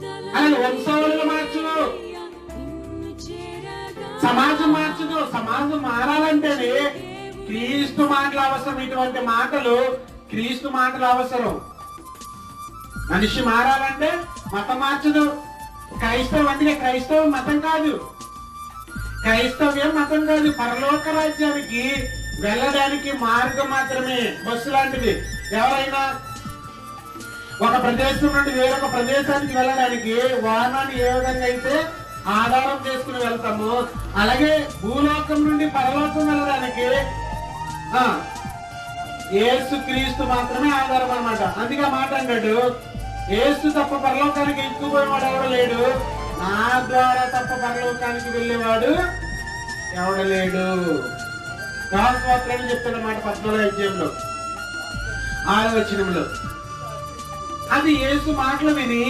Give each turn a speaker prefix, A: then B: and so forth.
A: ఆయన మార్చును. సమాజం మార్చదు సమాజం మారాలంటేనే క్రీస్తు మాటలు అవసరం. ఇటువంటి మాటలు క్రీస్తు మాటలు అవసరం. మనిషి మారాలంటే మతం మార్చదు క్రైస్తవం అందుకే క్రైస్తవం మతం కాదు. క్రైస్తవ్యం మతం కాదు. పరలోక రాజ్యానికి వెళ్ళడానికి మార్గం మాత్రమే బస్సు లాంటిది. ఎవరైనా ఒక ప్రదేశం నుండి వేరొక ప్రదేశానికి వెళ్ళడానికి వాహనాన్ని ఏ విధంగా అయితే ఆధారం చేసుకుని వెళ్తాము అలాగే భూలోకం నుండి పరలోకం వెళ్ళడానికి ఆ ఏసు క్రీస్తు మాత్రమే ఆధారం అన్నమాట. అందుకే మాట అంటాడు ఏసు తప్ప పరలోకానికి ఎక్కుపోయేవాడు ఎవడు లేడు? నా ద్వారా తప్ప పరలోకానికి వెళ్ళేవాడు ఎవడు లేడు? రాహస్వాత్రాన్ని చెప్తున్నమాట పద్నాలుగు అధ్యాయంలో ఆరో వచనంలో. అది ఏసు మాటలు విని